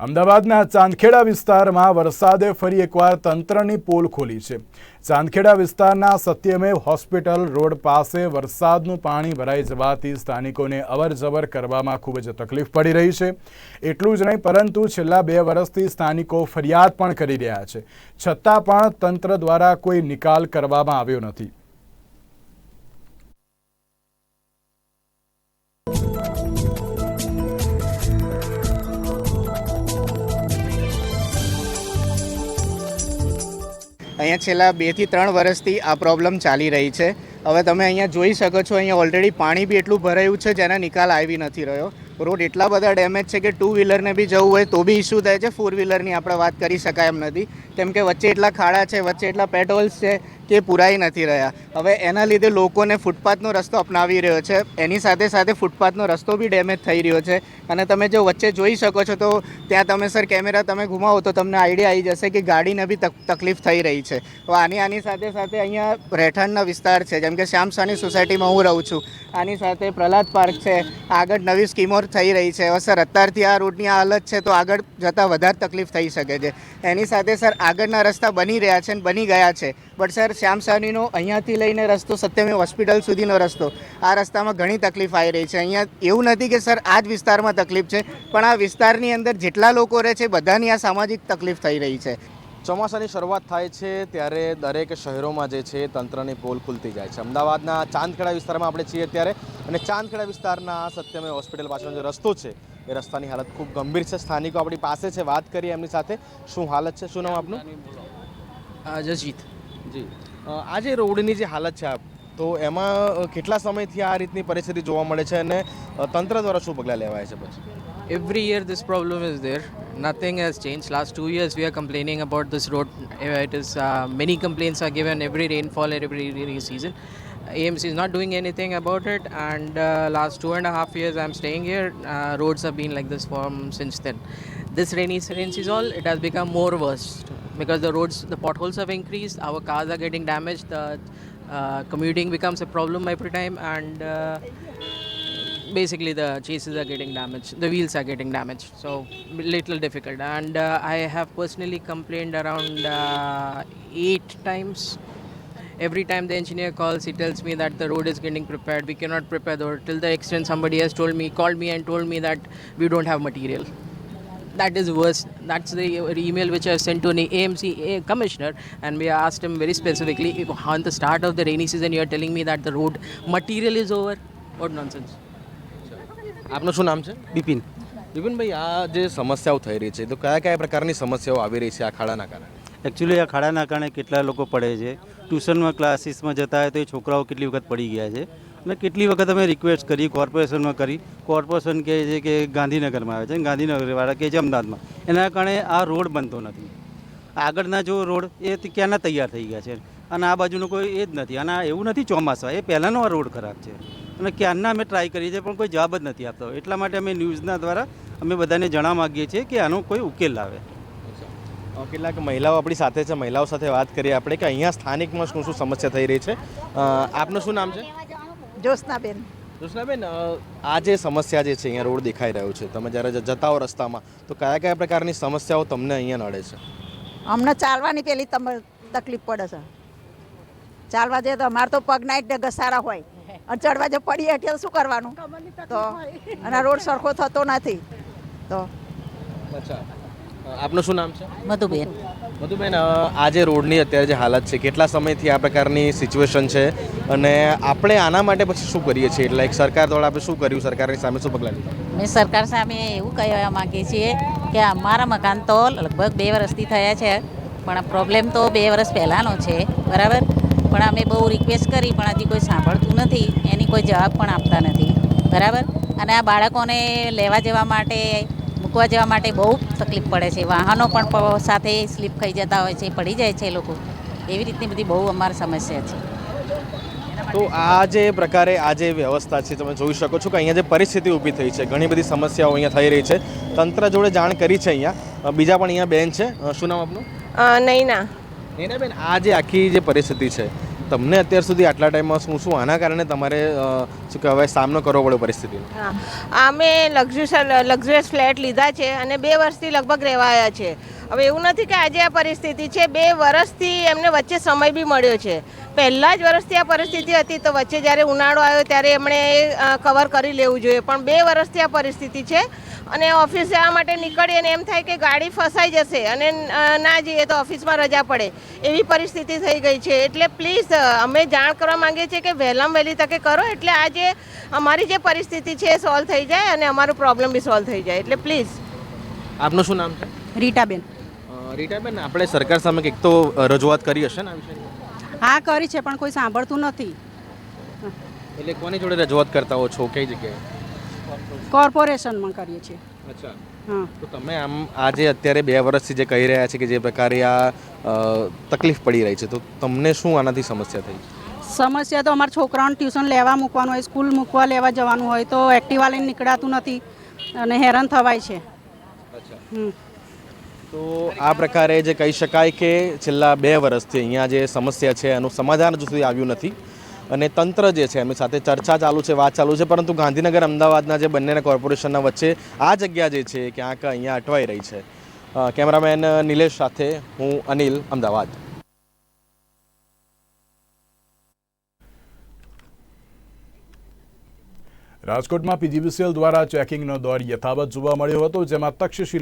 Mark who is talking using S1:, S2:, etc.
S1: અમદાવાદના ચાંદખેડા વિસ્તારમાં વરસાદે ફરી એકવાર તંત્રની પોલ ખોલી છે. ચાંદખેડા વિસ્તારના સત્યમેવ હોસ્પિટલ રોડ પાસે વરસાદનું પાણી ભરાઈ જવાથી સ્થાનિકોને અવરજવર કરવામાં ખૂબ જ તકલીફ પડી રહી છે. એટલું જ નહીં, પરંતુ છેલ્લા બે વર્ષથી સ્થાનિકો ફરિયાદ પણ કરી રહ્યા છે. છતાં પણ તંત્ર દ્વારા કોઈ નિકાલ કરવામાં આવ્યો નથી.
S2: અહીંયા છેલ્લા બેથી ત્રણ વર્ષથી આ પ્રોબ્લેમ ચાલી રહી છે. હવે તમે અહીંયા જોઈ શકો છો, અહીંયા ઓલરેડી પાણી બી એટલું ભરાયું છે, જેના નિકાલ આવી નથી રહ્યો. રોડ એટલા બધા ડેમેજ છે કે ટુ વ્હીલરને બી જવું હોય તો બી ઇસ્યુ થાય છે. ફોર વ્હીલરની આપણે વાત કરી શકાય એમ નથી. કેમ કે વચ્ચે એટલા ખાડા છે, વચ્ચે એટલા પેટ્રોલ્સ છે કે પુરાઈ નથી રહ્યા. હવે એના લીધે લોકોને ફૂટપાથનો રસ્તો અપનાવી રહ્યો છે. એની સાથે સાથે ફૂટપાથનો રસ્તો બી ડેમેજ થઈ રહ્યો છે. અને તમે જો વચ્ચે જોઈ શકો છો, તો ત્યાં તમે, સર, કેમેરા તમે ઘુમાવો તો તમને આઈડિયા આવી જશે કે ગાડીને બી તક- તકલીફ થઈ રહી છે. તો આની આની સાથે સાથે અહીંયા રહેઠાણના વિસ્તાર છે. જેમ કે શ્યામસાની સોસાયટીમાં હું રહું છું. આની સાથે પ્રહલાદ પાર્ક છે. આગળ નવી સ્કીમો થઈ રહી છે. હવે, સર, અત્યારથી આ રોડની આ હાલત છે, તો આગળ જતાં વધારે તકલીફ થઈ શકે છે. એની સાથે, સર, આગળના રસ્તા બની રહ્યા છે અને બની ગયા છે. બટ, સર શ્યામ સાનીનો અહીંયાથી લઈને રસ્તો સત્યમે હોસ્પિટલ સુધીનો રસ્તો. આ રસ્તામાં ઘણી તકલીફ આવી રહી છે. અહીંયા એવું નથી કે સર આ જ વિસ્તારમાં તકલીફ છે પણ આ વિસ્તારની અંદર જેટલા લોકો રહે છે બધાની આ સામાજિક તકલીફ થઈ રહી છે.
S3: ચોમાસાની શરૂઆત થાય છે ત્યારે દરેક શહેરોમાં જે છે તંત્રની પોલ ખુલતી જાય છે. અમદાવાદના ચાંદખેડા વિસ્તારમાં આપણે છીએ અત્યારે અને ચાંદખેડા વિસ્તારના સત્યમય હોસ્પિટલ પાછળનો જે રસ્તો છે એ રસ્તાની હાલત ખૂબ ગંભીર છે. સ્થાનિકો આપણી પાસે છે. વાત કરીએ એમની સાથે. શું હાલત છે? શું નામ આપનું?
S4: અ, જસજીત.
S3: જી આ જે રોડની જે હાલત છે આપ તો એમાં કેટલા સમયથી આ રીતની પરિસ્થિતિ જોવા મળે છે અને તંત્ર દ્વારા શું પગલાં લેવાય છે પછી
S4: is there nothing has changed last two years we are complaining about this road Uh, it is uh, many complaints are given every rainfall and every rainy season AMC is not doing anything about it and uh, last two and a half years I'm staying here uh, roads have been like this from since then this rainy rain season it has become more worse because the roads the potholes have increased our cars are getting damaged the uh, commuting becomes a problem every time and uh, basically the chases are getting damaged the wheels are getting damaged so little difficult. And uh, i have personally complained around uh, eight times. Every time the engineer calls he tells me that the road is getting prepared. We cannot prepare the road. Till the extent somebody has told me called me and told me that we don't have material that is worse that's the email which i sent to an amc uh, commissioner and we asked him very specifically if on the start of the rainy season you are telling me that the road material is over what nonsense
S3: આપનું શું નામ છે
S5: બિપિન
S3: બિપિનભાઈ આ જે સમસ્યાઓ થઈ રહી છે તો કયા કયા પ્રકારની સમસ્યાઓ આવી રહી છે આ ખાડાના કારણે
S5: એકચ્યુઅલી આ ખાડાના કારણે કેટલા લોકો પડે છે ટ્યુશનમાં ક્લાસીસમાં જતા હોય તો એ છોકરાઓ કેટલી વખત પડી ગયા છે અને કેટલી વખત અમે રિક્વેસ્ટ કરી કોર્પોરેશનમાં કરી. કોર્પોરેશન કહે છે કે ગાંધીનગરમાં આવે છે ગાંધીનગરવાળા કહે છે અમદાવાદમાં. એના કારણે આ રોડ બનતો નથી. આગળના જો રોડ એ ક્યાંના તૈયાર થઈ ગયા છે? અને આ બાજુનો કોઈ એ જ નથી. અને આ એવું નથી ચોમાસા એ પહેલાંનો આ રોડ ખરાબ છે. અને ક્યારના અમે ટ્રાય કરીએ છીએ પણ કોઈ જવાબ જ નથી આપતો. એટલા માટે અમે ન્યૂઝના દ્વારા અમે બધાને જણાવવા માગીએ છીએ કે આનો કોઈ ઉકેલ
S3: અ, કેટલાક મહિલાઓ આપણી સાથે છે. મહિલાઓ સાથે વાત કરીએ આપણે કે અહીંયા સ્થાનિકમાં શું શું સમસ્યા થઈ રહી છે? આપનું શું નામ છે?
S6: જ્યોત્સનાબેન
S3: કૃષ્ણાબેન આ જે સમસ્યા જે છે અહીંયા રોડ દેખાઈ રહ્યો છે. તમે જ્યારે જતા હો રસ્તામાં તો કયા કયા પ્રકારની સમસ્યાઓ તમને અહીંયા નડે છે?
S6: અમને ચાલવાની પેલી તમ તકલીફ પડે છે. ચાલવા જઈએ તો અમારે તો પગ નાઈટ ઘસારા હોય. અને ચડવા જો પડીએ એટલે શું કરવાનું? તો અને આ રોડ સરખો થતો નથી. તો
S3: અચ્છા. આપનું શું નામ છે?
S7: મધુબેન.
S3: મધુબેન આજે રોડની અત્યારે જે હાલત છે કેટલા સમયથી આ પ્રકારની સિચ્યુએશન છે? અને આપણે આના માટે પછી શું કરીએ છીએ? એટલે એક સરકાર દ્વારા આપણે શું કર્યું? સરકારની સામે શું પગલાં
S7: મેં સરકાર સામે એવું કહેવા માંગીએ છીએ કે અમારા મકાન તો લગભગ બે વર્ષથી થયા છે પણ પ્રોબ્લેમ તો બે વર્ષ પહેલાંનો છે બરાબર? પણ અમે બહુ રિક્વેસ્ટ કરી પણ હજી કોઈ સાંભળતું નથી એની કોઈ જવાબ પણ આપતા નથી બરાબર? અને આ બાળકોને લેવા જવા માટે મૂકવા જવા માટે બહુ તકલીફ પડે છે. વાહનો પણ સાથે સ્લીપ ખાઈ જતા હોય છે પડી જાય છે એ લોકો. એવી રીતની બધી બહુ અમારી સમસ્યા છે.
S3: તો આ જે પ્રકારે આ જે વ્યવસ્થા છે તમે જોઈ શકો છો કે અહીંયા જે પરિસ્થિતિ ઊભી થઈ છે. ઘણી બધી સમસ્યાઓ અહીંયા થઈ રહી છે. તંત્ર જોડે જાણ કરી છે અહીંયા. બીજા પણ અહીંયા બેન છે. શું નામ આપનું?
S8: અ, નૈના.
S3: બેન આ જે આખી જે પરિસ્થિતિ છે તમને અત્યાર સુધી આટલા ટાઈમમાં શું શું? આના કારણે તમારે શું કહેવાય, સામનો કરવો પડ્યો પરિસ્થિતિનો.
S8: અમે લક્ઝુરિયસ લક્ઝુરિયસ ફ્લેટ લીધા છે અને બે વર્ષથી લગભગ રહેવાયા છે. હવે એવું નથી કે આજે આ પરિસ્થિતિ છે. બે વર્ષથી એમને વચ્ચે સમય બી મળ્યો છે. પહેલાં જ વર્ષથી આ પરિસ્થિતિ હતી તો વચ્ચે જ્યારે ઉનાળો આવ્યો ત્યારે એમણે કવર કરી લેવું જોઈએ. પણ બે વર્ષથી આ પરિસ્થિતિ છે. અને ઓફિસ જવા માટે નીકળીએ ને એમ થાય કે ગાડી ફસાઈ જશે અને ના જઈએ તો ઓફિસમાં રજા પડે. એવી પરિસ્થિતિ થઈ ગઈ છે. એટલે પ્લીઝ અમે જાણ કરવા માંગીએ છીએ કે વહેલામાં વહેલી તકે કરો. એટલે આ જે અમારી જે પરિસ્થિતિ છે એ સોલ્વ થઈ જાય અને અમારો પ્રોબ્લેમ બી સોલ્વ થઈ જાય. એટલે પ્લીઝ.
S3: આપનું શું નામ છે?
S9: રીટાબેન.
S3: રીટાબેન આપણે સરકાર સામે કંઈક તો રજૂઆત કરી હશે ને આ વિશે
S9: હા કરી છે પણ કોઈ સાંભળતું નથી.
S3: એટલે કોની જોડે રજૂઆત કરતા હો છો? કઈ જગ્યાએ?
S9: કોર્પોરેશનમાં કરીએ છીએ.
S3: અચ્છા.
S9: હા.
S3: તો તમે આમ આજે અત્યારે બે વર્ષથી જે કહી રહ્યા છે કે જે પ્રકારે આ તકલીફ પડી રહી છે તો તમને શું આનાથી સમસ્યા થઈ?
S9: સમસ્યા તો અમારા છોકરાઓને ટ્યુશન લેવા મૂકવાનું હોય સ્કૂલ મૂકવા લેવા જવાનું હોય તો એક્ટિવા લઈને નીકળાતું નથી અને હેરાન થવાય છે.
S3: અચ્છા.
S9: હમ.
S3: તો આ પ્રકારે જે કહી શકાય કે છેલ્લા બે વર્ષથી અહીંયા જે સમસ્યા છે એનું સમાધાન હજુ સુધી આવ્યું નથી. અને તંત્ર જે છે, એમની સાથે ચર્ચા ચાલુ છે, વાત ચાલુ છે, પરંતુ ગાંધીનગર, અમદાવાદના જે બંનેના કોર્પોરેશનના વચ્ચે આ જગ્યા જે છે, ક્યાંક અહીંયા અટવાઈ રહી છે. કેમેરામેન નિલેશ સાથે હું અનિલ, અમદાવાદ.
S1: રાજકોટમાં પીજીવીસીએલ દ્વારા ચેકિંગનો દોર યથાવત જોવા મળ્યો હતો, જેમાં તક્ષશિલા